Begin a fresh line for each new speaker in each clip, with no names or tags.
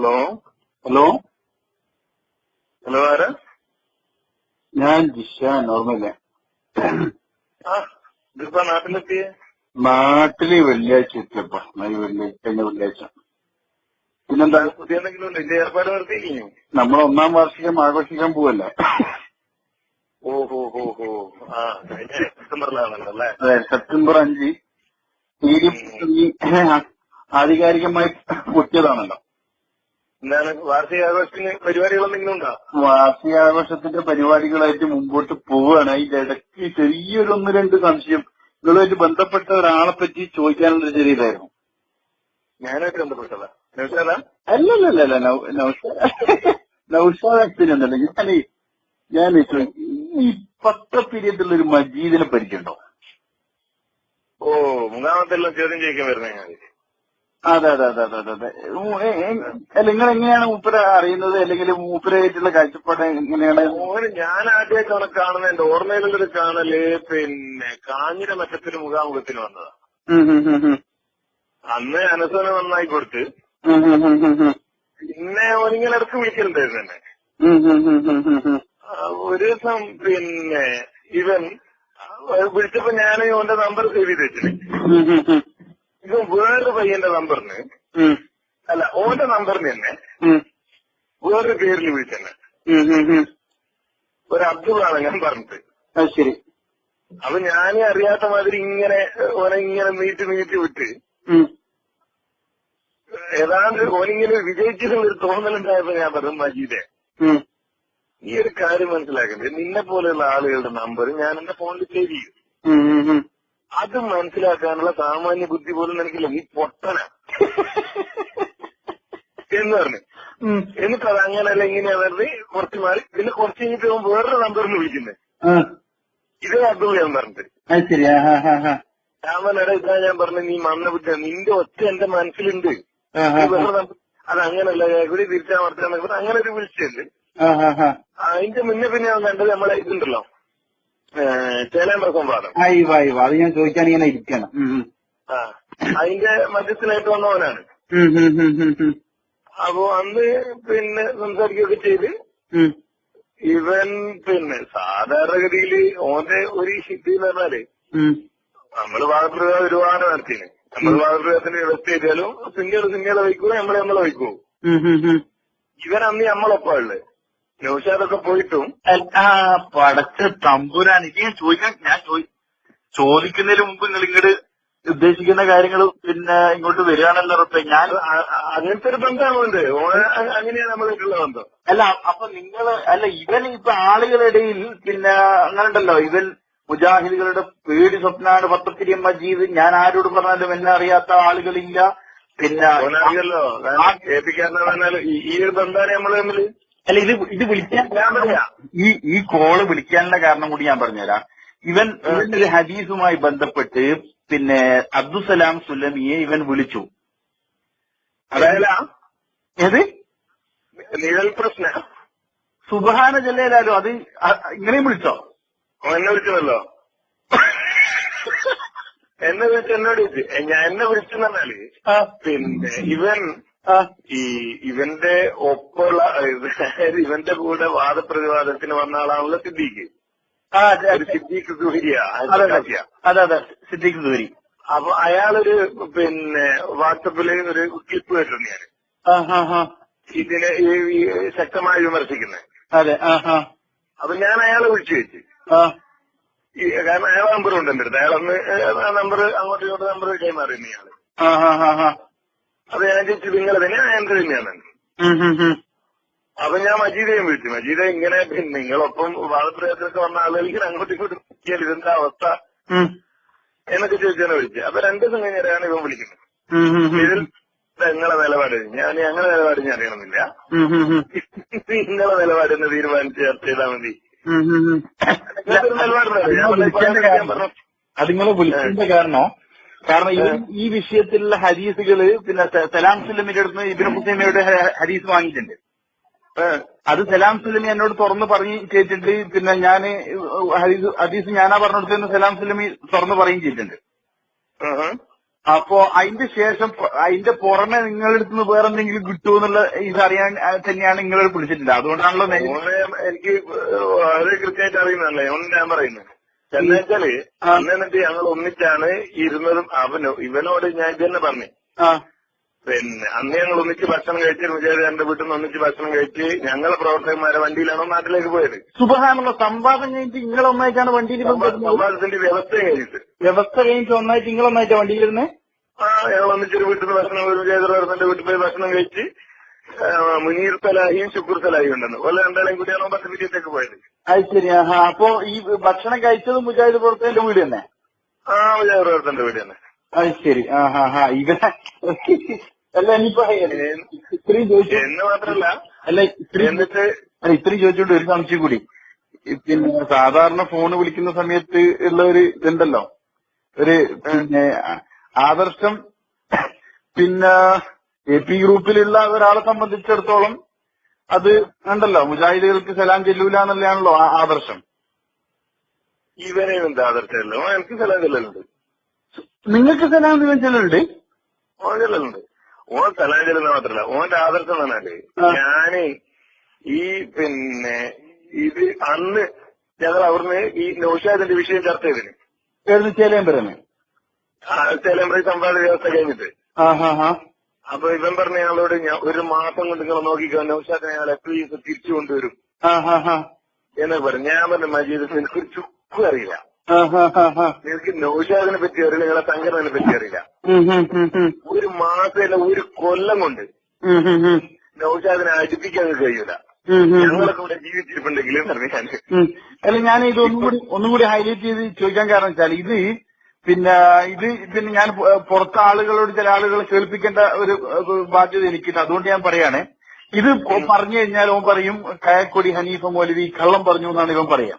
Hello
hello
hello ആരാ?
ഞാൻ ജിഷാൻ ഓർമ്മയില്ലേ
ആ ഇതിപ്പോ നാട്ടിലെത്തിയേ
നാട്ടിൽ വെള്ളിയാഴ്ച എത്തിയപ്പോ. ഈ വെള്ളിയാഴ്ച കഴിഞ്ഞ വെള്ളിയാഴ്ച. പിന്നെന്താ?
പുതിയ എന്തെങ്കിലും ഉണ്ടോ? ഏർപ്പാട് നിർത്തിയില്ലേ
നമ്മൾ ഒന്നാം വാർഷികം ആഘോഷിക്കാൻ പോവല്ല?
ഓ ഹോ ഹോ ആ കഴിഞ്ഞ സെപ്റ്റംബറിലാണല്ലോ അല്ലേ?
അതെ സെപ്റ്റംബർ അഞ്ച്. തീരും ആധികാരികമായി പൊട്ടിയതാണല്ലോ.
എന്താണ് വാർഷിക ആഘോഷത്തിന് പരിപാടികൾ എന്തെങ്കിലും ഉണ്ടോ?
വാർഷികാഘോഷത്തിന്റെ പരിപാടികളായിട്ട് മുമ്പോട്ട് പോവുകയാണ്. അതിന്റെ ഇടയ്ക്ക് ചെറിയൊരു ഒന്ന് രണ്ട് സംശയം. നിങ്ങളുമായിട്ട് ബന്ധപ്പെട്ട ഒരാളെ പറ്റി ചോദിക്കാനുള്ള ചെറിയതായിരുന്നു
ഞാനായിട്ട് ബന്ധപ്പെട്ടതാ? നൗഷാദാ?
അല്ലല്ലല്ല നൗഷാദത്തിനൊന്നല്ല ഞാൻ ഞാൻ ഈ പത്ത പീരിയഡിലുള്ള ഒരു മജീദിനെ പരിചയമുണ്ടോ?
ഓ മൂന്നാമത്തെ ചോദ്യം ചോദിക്കാൻ വരുന്നേ ഞാൻ
അതെ അതെ അതെ അതെ അതെ അതെ അല്ല നിങ്ങൾ എങ്ങനെയാണ് മൂപ്പരെ അറിയുന്നത് അല്ലെങ്കിൽ മൂപ്പരായിട്ടുള്ള കാഴ്ചപ്പാട് എങ്ങനെയാണ്
ഓന് ഞാൻ ആദ്യമായിട്ടാണ് കാണുന്നത് എന്റെ ഓർമ്മയിലുള്ളൊരു കാണൽ പിന്നെ കാഞ്ഞിര മറ്റത്തിന് മുഖാമുഖത്തിന് വന്നതാ. അന്ന് അനസന നന്നായി കൊടുത്ത്. പിന്നെ ഓനിങ്ങനെ ഇടയ്ക്ക് വിളിക്കലുണ്ടായിരുന്നു തന്നെ ഒരു ദിവസം പിന്നെ ഇവൻ വിളിച്ചപ്പോ ഞാൻ ഓന്റെ നമ്പർ സേവ് ചെയ്ത് വെച്ചിട്ടുണ്ട്. ഇവൻ വേറൊരു പയ്യന്റെ നമ്പറിന്. അല്ല ഓന്റെ നമ്പറിന് തന്നെ. വേറൊരു പേരിൽ വിളിച്ചെന്നെ. ഒരു അബ്ദുള്ളാണ് ഞാൻ പറഞ്ഞിട്ട്
അത് ശരി.
അപ്പൊ ഞാനേ അറിയാത്ത മാതിരി ഇങ്ങനെ ഓനെ ഇങ്ങനെ നീട്ടി നീട്ടി വിട്ട്. ഏതാണ്ട് ഓനിങ്ങനെ വിജയിച്ചതെന്നൊരു തോന്നലുണ്ടായപ്പോ ഞാൻ പറഞ്ഞു മജീദെ. ഈ ഒരു കാര്യം മനസ്സിലാക്കണ്ടേ. നിന്നെ പോലെയുള്ള ആളുകളുടെ നമ്പർ ഞാൻ എന്റെ ഫോണിൽ സേവ് ചെയ്യും. അത് മനസ്സിലാക്കാനുള്ള സാമാന്യ ബുദ്ധി പോലും നിനക്കില്ല നീ പൊട്ടന. എന്ന് പറഞ്ഞു. എന്നിട്ട് അത് അങ്ങനെയല്ല ഇങ്ങനെയാ കുറച്ച് മാറി. പിന്നെ കുറച്ച് കഴിഞ്ഞിട്ട് വേറൊരു നമ്പറിന് വിളിക്കുന്നത് ഇത് ഞാൻ പറഞ്ഞിട്ട്. പറഞ്ഞ ഇതാ ഞാൻ പറഞ്ഞു നീ മന്ന ബുദ്ധി നിന്റെ ഒറ്റ എന്റെ മനസ്സിലുണ്ട്. അത് അങ്ങനല്ല കൂടി തിരിച്ചാമർത്താന്നൊക്കെ അങ്ങനെ ഒരു വിളിച്ചുണ്ട്. അതിന്റെ മുന്നേ പിന്നെ കണ്ടത് നമ്മളെ ഇതുണ്ടല്ലോ. സംവാദം
അയ്യോ അത് ഞാൻ ചോദിക്കാൻ ഇങ്ങനെ ഇരിക്കണം.
ആ അതിന്റെ മധ്യസ്ഥനായിട്ട് വന്നവനാണ്. അപ്പോ അന്ന് പിന്നെ സംസാരിക്കുകയൊക്കെ ചെയ്ത് ഇവൻ പിന്നെ സാധാരണഗതിയിൽ ഓന്റെ ഒരു ഹിറ്റ് എന്ന്
പറഞ്ഞാൽ.
നമ്മൾ വാദപ്രയോഗം ഒരുപാട് നടത്തിന് നമ്മൾ വാദപ്രയോഗത്തിന് വ്യവസ്ഥ ചെയ്താലും സിംഗിൾ സിംഗിളെ വയ്ക്കുവോ നമ്മളെ നമ്മളെ
ഉം.
ഇവൻ അന്ന് നമ്മളൊപ്പം ഉള്ളത് നൗഷാദൊക്കെ പോയിട്ടും?
ആ പടച്ച തമ്പുരാൻ ഇത് ഞാൻ ചോദിക്കാൻ ഞാൻ ചോദി ചോദിക്കുന്നതിന് മുമ്പ് നിങ്ങൾ ഇങ്ങോട്ട് ഉദ്ദേശിക്കുന്ന കാര്യങ്ങൾ പിന്നെ ഇങ്ങോട്ട് വരികയാണല്ലോ റബ്ബേ ഞാൻ
അങ്ങനത്തെ ഒരു അ- അങ്ങനെയാണ് നമ്മളായിട്ടുള്ള ബന്ധം.
അല്ല അപ്പൊ നിങ്ങൾ അല്ല ഇവൻ ഇപ്പൊ ആളുകളിടയിൽ പിന്നെ അങ്ങനെ ഉണ്ടല്ലോ ഇവൻ മുജാഹിദുകളുടെ പേടി സ്വപ്നാണ്. പത്തത്തിരി മജീദ് ഞാൻ ആരോട് പറഞ്ഞാലും എന്നെ അറിയാത്ത ആളുകളില്ല. പിന്നെ
ഈ- ഒരു ബന്ധമാണ് നമ്മൾ തമ്മിൽ.
അല്ല ഇത് ഇത് വിളിക്കാൻ ഈ ഈ കോൾ വിളിക്കാനുള്ള കാരണം കൂടി ഞാൻ പറഞ്ഞുതരാം. ഇവൻ ഇവന്റെ ഹദീസുമായി ബന്ധപ്പെട്ട് പിന്നെ അബ്ദുസലാം സുലമിയെ ഇവൻ വിളിച്ചു.
അതായത്
ഏത്?
നിഴൽ പ്രശ്ന.
സുബഹാന ജല്ലേലാലോ അത് ഇങ്ങനെയും വിളിച്ചോ?
എന്നെ വിളിച്ചതല്ലോ. എന്നെ വിളിച്ച് എന്നോട് എന്നെ വിളിച്ചെന്ന്
പറഞ്ഞാൽ
പിന്നെ ഇവൻ
ആ,
ഈ ഇവന്റെ ഒപ്പമുള്ള അതായത് ഇവന്റെ കൂടെ വാദപ്രതിവാദത്തിന് വന്ന ആളാണല്ലോ സിദ്ദീഖ്. ഒരു സിദ്ദീഖ് സുഹരിയ
അതെ അതെ. സിദ്ദീഖ് ദൂരി
അപ്പൊ അയാളൊരു പിന്നെ വാട്സപ്പിൽ ഒരു ക്ലിപ്പ് കേട്ടിട്ടുണ്ട് ഞാൻ ഇതിനെ ശക്തമായി വിമർശിക്കുന്നത്
അതെ
അപ്പൊ ഞാൻ അയാളെ വിളിച്ചു വെച്ച് കാരണം അയാളെ നമ്പർ ഉണ്ട് എന്റെ അടുത്ത് അയാളൊന്ന് നമ്പർ അങ്ങോട്ടും ഇങ്ങോട്ടും നമ്പർ കൈമാറിയിരുന്നു
ഇയാൾ ഹാ
ഞാൻ ചോദിച്ചു നിങ്ങൾ തന്നെയാണ്. ഞാൻ തന്നെയാണ്. അപ്പൊ ഞാൻ മജീദയും വിളിച്ചു. മജീദ ഇങ്ങനെ നിങ്ങളൊപ്പം വാദപ്രയോഗത്തിനൊക്കെ വന്ന ആളുകൾക്ക് അങ്ങോട്ട് ഇങ്ങോട്ടും നോക്കിയാൽ ഇതെന്താ അവസ്ഥ? എന്നൊക്കെ ചോദിച്ചാണ് വിളിച്ചത് അപ്പൊ രണ്ടു ദിവസം കഴിഞ്ഞാണ് ഇവൻ വിളിക്കുന്നത്. ഇതിൽ നിങ്ങളെ നിലപാട് ഞാൻ ഞങ്ങളുടെ നിലപാട് ഞാൻ അറിയണമെന്നില്ല. നിങ്ങളെ നിലപാട് എന്ന് തീരുമാനിച്ച് ചർച്ച ചെയ്താൽ മതി. നിലപാടുണ്ടല്ലോ. ഞാൻ
നിങ്ങളെ വിളിക്കേണ്ട കാരണം? കാരണോ കാരണം ഈ വിഷയത്തിലുള്ള ഹദീസുകൾ പിന്നെ സലാം സുലമിന്റെ അടുത്ത് ഇബിന് ഹുസൈമയുടെ ഹരീസ് ഹദീസ് വാങ്ങിയിട്ടുണ്ട്. അത് സലാം സുലമി എന്നോട് തുറന്നു പറഞ്ഞ് കേട്ടിട്ട് പിന്നെ ഞാൻ ഹദീസ് ഹദീസ് ഞാനാ പറഞ്ഞെടുത്തെന്ന് സലാം സുലമി തുറന്നു പറയുകയും ചെയ്തിട്ടുണ്ട്. അപ്പോ അതിന്റെ ശേഷം അതിന്റെ പുറമെ നിങ്ങളുടെ അടുത്ത് നിന്ന് വേറെ എന്തെങ്കിലും കിട്ടുമോ എന്നുള്ള ഇതറിയാൻ അറിയാൻ തന്നെയാണ് നിങ്ങളോട് വിളിച്ചിട്ടില്ല അതുകൊണ്ടാണല്ലോ
എനിക്ക് വളരെ കൃത്യമായിട്ട് അറിയുന്നതല്ലേ? ഞാൻ പറയുന്നത്. എന്ന് വെച്ചാൽ
ആ.
അന്ന് എന്നിട്ട് ഞങ്ങൾ ഒന്നിച്ചാണ് ഇരുന്നതും അവനോ ഇവനോട് ഞാൻ ഇത് തന്നെ പറഞ്ഞു പിന്നെ അന്ന് ഞങ്ങൾ ഒന്നിച്ച് ഭക്ഷണം കഴിച്ച് വിജയന്റെ വീട്ടിൽ നിന്ന് ഒന്നിച്ച് ഭക്ഷണം കഴിച്ച് ഞങ്ങളെ പ്രവർത്തകന്മാരെ വണ്ടിയിലാണോ നാട്ടിലേക്ക് പോയത്.
സുബഹാനുള്ള സംവാദം കഴിഞ്ഞിട്ട് നിങ്ങൾ ഒന്നായിട്ടാണ് വണ്ടിയിൽ?
സംവാദത്തിന്റെ വ്യവസ്ഥ കഴിഞ്ഞിട്ട്.
വ്യവസ്ഥ കഴിഞ്ഞിട്ട് ഒന്നായിട്ട് നിങ്ങൾ വണ്ടിയിലിരുന്നേ?
ആ ഞങ്ങൾ ഒന്നിച്ചൊരു വീട്ടിൽ നിന്ന് ഭക്ഷണം ഒരു എന്റെ വീട്ടിൽ പോയി ഭക്ഷണം കഴിച്ച് മുനീർ തലാഹിയും ശുക്കൂർ തലാഹിയും ഉണ്ടെന്ന്. ഓല രണ്ടാളെയും കൂടിയാണ് പത്ത് മിനിറ്റേക്ക് പോയത്?
അത് ശരി ആഹാ. അപ്പൊ ഈ ഭക്ഷണം കഴിച്ചതും മുജാഹിദ് പുറത്തേന്റെ വീട് തന്നെ?
ആ വിജയവർദ്ധന്റെ വീട് തന്നെ.
അത് ശരി ആ ഹാ ഇവ അല്ല ഇനിയിപ്പോ ഇത്രയും ചോദിച്ചു
എന്ന് മാത്രല്ല
അല്ല ഇത്രയും
എന്നിട്ട്
അല്ല ഇത്രയും ചോദിച്ചോണ്ട് ഒരു സംശയം കൂടി. പിന്നെ സാധാരണ ഫോൺ വിളിക്കുന്ന സമയത്ത് ഉള്ള ഒരു ഇതുണ്ടല്ലോ. ഒരു പിന്നെ ആദർശം പിന്നെ എ പി ഗ്രൂപ്പിലുള്ള ഒരാളെ സംബന്ധിച്ചിടത്തോളം അത് ഉണ്ടല്ലോ മുജാഹിദുകൾക്ക് സലാം ചെല്ലൂല എന്നുള്ളതാണല്ലോ ആ ആദർശം.
ഇവനെ ആദർശമല്ലോ. എനിക്ക് സലാം ചെല്ലലുണ്ട്.
നിങ്ങൾക്ക് സലാം ദിവസം ചെല്ലുണ്ട്
ഓൻ ചെല്ലലുണ്ട്. ഓൻ സലാം ചെല്ലുന്ന മാത്രല്ല. ഓന്റെ ആദർശം
പറഞ്ഞാൽ.
ഞാൻ ഈ പിന്നെ ഇത് അന്ന് ഞങ്ങൾ അവിടുന്ന് ഈ നൌഷാദിന്റെ വിഷയം ചർച്ച ചെയ്തിന്.
ഏത്
ചേലേമ്പറി സംവാദ വ്യവസ്ഥ കഴിഞ്ഞിട്ട്. അപ്പൊ ഇവൻ പറഞ്ഞ ഞാൻ ഒരു മാസം കൊണ്ട് നിങ്ങൾ നോക്കിക്കോ നൌഷാദിനെ ഞങ്ങൾ എപ്പോഴും തിരിച്ചു കൊണ്ടുവരും. എന്നൊക്കെ പറഞ്ഞു. ഞാൻ പറഞ്ഞു മജീദ് നിനക്കൊരു ചുക്കും അറിയില്ല. നിനക്ക് നൌഷാദിനെ പറ്റി അറിയില്ല നിങ്ങളെ സംഘടനയെ പറ്റി അറിയില്ല. ഒരു മാസമല്ല ഒരു കൊല്ലം കൊണ്ട്. നൌഷാദിനെ അടുപ്പിക്കാൻ കഴിയൂല. ഞങ്ങളൊക്കെ ഇവിടെ ജീവിച്ചിരിപ്പുണ്ടെങ്കിലും പറഞ്ഞു ഞാൻ
അല്ല ഞാൻ ഇത് ഒന്നും കൂടി ഒന്നും കൂടി ഹൈലൈറ്റ് ചെയ്ത് ചോദിക്കാൻ കാരണം വെച്ചാൽ ഇത് പിന്നെ ഇത് പിന്നെ ഞാൻ പുറത്ത് ആളുകളോട് ചില ആളുകളെ കേൾപ്പിക്കേണ്ട ഒരു ബാധ്യത എനിക്കുണ്ട് അതുകൊണ്ട് ഞാൻ പറയാണ് ഇത് പറഞ്ഞു കഴിഞ്ഞാൽ ഓൻ പറയും കായക്കൊടി ഹനീഫ മൗലവി കള്ളം പറഞ്ഞു എന്നാണ് ഇവൻ പറയാ.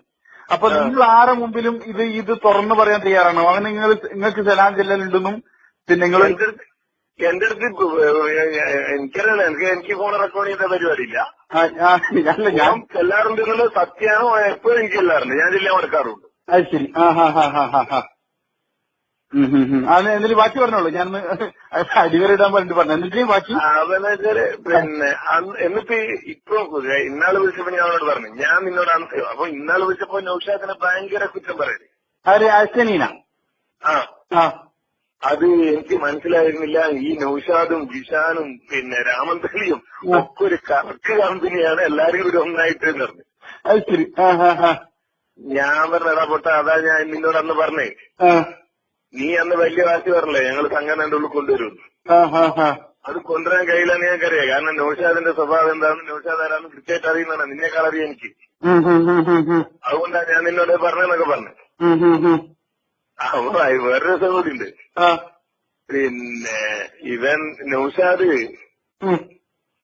അപ്പൊ നിങ്ങൾ ആരെ മുമ്പിലും ഇത് ഇത് തുറന്നു പറയാൻ തയ്യാറാണോ? അങ്ങനെ നിങ്ങൾ നിങ്ങൾക്ക് സലാം ചെല്ലലുണ്ടെന്നും പിന്നെ നിങ്ങൾ
എന്റെ അടുത്ത് എനിക്കറിയില്ല എനിക്ക് എനിക്ക് ഫോൺ റെക്കോർഡ് ചെയ്ത പരിപാടിയില്ല.
ഞാൻ
ചെല്ലാറുണ്ട് എന്നുള്ളത് സത്യമാണോ എപ്പോഴും എനിക്ക് ചെല്ലാറുണ്ട്. ഞാൻ ജില്ല മടക്കാറുണ്ട്.
അത് ശരി. ആ ഹാ ഹാ ഹാ ഹാ. അത് ബാക്കി പറഞ്ഞോളൂ. ഞാൻ അടിവരിടാൻ പറഞ്ഞിട്ട് പറഞ്ഞു. എന്നിട്ട് ബാക്കി?
വെച്ചാൽ പിന്നെ എന്നിട്ട് ഇപ്പൊ ഇന്നാൾ വിളിച്ചപ്പോ ഞാൻ അവനോട് പറഞ്ഞു. ഞാൻ നിന്നോട് അപ്പൊ ഇന്നാൾ വിളിച്ചപ്പോ നൌഷാദിനെ ഭയങ്കര കുറ്റം പറയൽ.
ആര്? അശ്വനീന
ആ. അത് എനിക്ക് മനസ്സിലായിരുന്നില്ല. ഈ നൌഷാദും ജിഷാനും പിന്നെ രാമന്തലിയും ഒക്കെ ഒരു കറക്ക് കമ്പനിയാണ്. എല്ലാരും കൂടി ഒന്നായിട്ട് പറഞ്ഞു
അത് ശരി.
ഞാൻ പറഞ്ഞ പൊട്ട. അതാ ഞാൻ നിന്നോട് അന്ന് പറഞ്ഞേ. നീ അന്ന് വലിയ വാശി പറഞ്ഞില്ലേ ഞങ്ങൾ സംഘടനയുടെ ഉള്ളിൽ കൊണ്ടുവരും. അത് കൊണ്ടുവരാൻ കഴിയില്ലെന്ന് ഞങ്ങൾക്കറിയാം. കാരണം നൌഷാദിന്റെ സ്വഭാവം എന്താണെന്ന് നൌഷാദ് ആരാന്ന് കൃത്യമായിട്ട് അറിയുന്നതാണ്. നിന്നേക്കാൾ അറിയാം എനിക്ക്. അതുകൊണ്ടാണ് ഞാൻ നിന്നോട് പറഞ്ഞെന്നൊക്കെ പറഞ്ഞു. അപ്പൊ വേറൊരു രസം കൂടി ഉണ്ട്. പിന്നെ ഇവൻ നൌഷാദ്.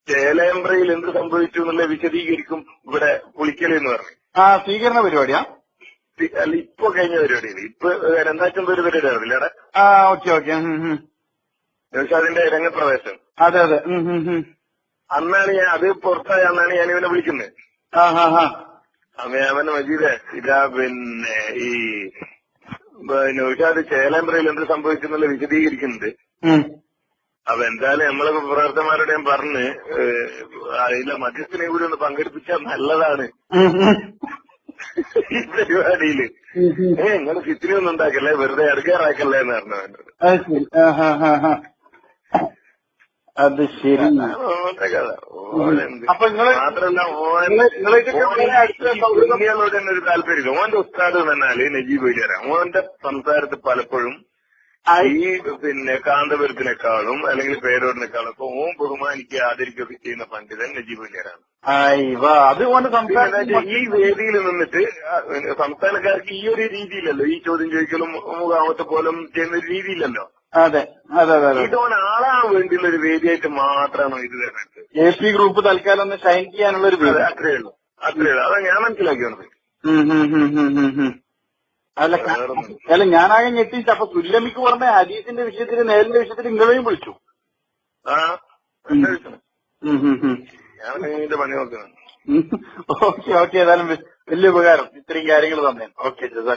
ചേലേമ്പ്രയിൽ എന്ത് സംഭവിച്ചു എന്നുള്ള വിശദീകരിക്കും ഇവിടെ പുളിക്കൽ എന്ന് പറഞ്ഞു.
ആ സ്വീകരണ പരിപാടിയാ.
അല്ല ഇപ്പൊ കഴിഞ്ഞ പരിപാടിയാണ്. ഇപ്പൊ രണ്ടാഴ്ച ഒരു പരിപാടി ആവില്ലടെ
ആ ഓക്കെ ഓക്കെ പക്ഷെ
അതിന്റെ രംഗപ്രവേശം.
അതെ അതെ.
അന്നാണ് ഞാൻ അത് പുറത്തായ അന്നാണ് ഞാൻ ഇവനെ വിളിക്കുന്നത്. പറഞ്ഞ മജീദ് ഇതാ പിന്നെ ഈ നൗഷാദ് ചേലാമ്പ്രയിൽ എന്ത് സംഭവിച്ചു എന്നുള്ള വിശദീകരിക്കുന്നുണ്ട്.
ഉം.
അപ്പൊ എന്തായാലും നമ്മളെ പ്രവർത്തകന്മാരോട് ഞാൻ പറഞ്ഞ് അതിലെ മധ്യസ്ഥനെ കൂടി ഒന്ന് പങ്കെടുപ്പിച്ചാൽ നല്ലതാണ്. ഈ
ഉം.
ഏ നിങ്ങൾ ഫിത്തിനെ ഒന്നും ഉണ്ടാക്കല്ലേ? വെറുതെ ഇറക്കാറാക്കല്ലേ എന്ന് പറഞ്ഞു
അത് ശരി.
ഓന്റെ കഥ
നിങ്ങൾ
മാത്രല്ല നിങ്ങൾ തന്നെ ഒരു താല്പര്യമില്ല. ഓന്റെ ഉസ്താദ് എന്ന് പറഞ്ഞാൽ നജീബ് വലിയ ഓന്റെ സംസാരത്തിൽ പലപ്പോഴും ഈ പിന്നെ കാന്തപുരത്തിനേക്കാളും അല്ലെങ്കിൽ പേരോടിനേക്കാളും ഒക്കെ ഓം ബഹുമാനിക്കുക ആദരിക്കുകയൊക്കെ ചെയ്യുന്ന പണ്ഡിതൻ നജീബ്
അയ്വ അത്
ഈ വേദിയിൽ നിന്നിട്ട് സംസ്ഥാനക്കാർക്ക് ഈ ഒരു രീതിയിലല്ലോ ഈ ചോദ്യം ചോദിക്കലും മുഖാമത്തെ പോലും ചെയ്യുന്ന ഒരു രീതിയിലല്ലോ?
അതെ അതെ അതെ
ഇതോൻ ആളാൻ വേണ്ടിയുള്ള ഒരു വേദിയായിട്ട് മാത്രമാണ് ഇത് തരുന്നത്
എ പി ഗ്രൂപ്പ് തൽക്കാലം ഒന്ന് ഷൈൻ ചെയ്യാനുള്ള ഒരു
അത് അത്രേ ഉള്ളൂ. അത്രേ ഉള്ളൂ. അതാ ഞാൻ മനസ്സിലാക്കി വന്നത്
അല്ല അല്ല ഞാനാകെ ഞെട്ടിച്ച്. അപ്പൊ സുല്ലമിക്ക് പറഞ്ഞ ഹദീസിന്റെ വിഷയത്തിൽ നേരിന്റെ വിഷയത്തിൽ ഇങ്ങളെയും വിളിച്ചു. Okay okay. ഏതായാലും വലിയ ഉപകാരം. ഇത്രയും കാര്യങ്ങൾ തന്നെ ഓക്കെ ജസാ.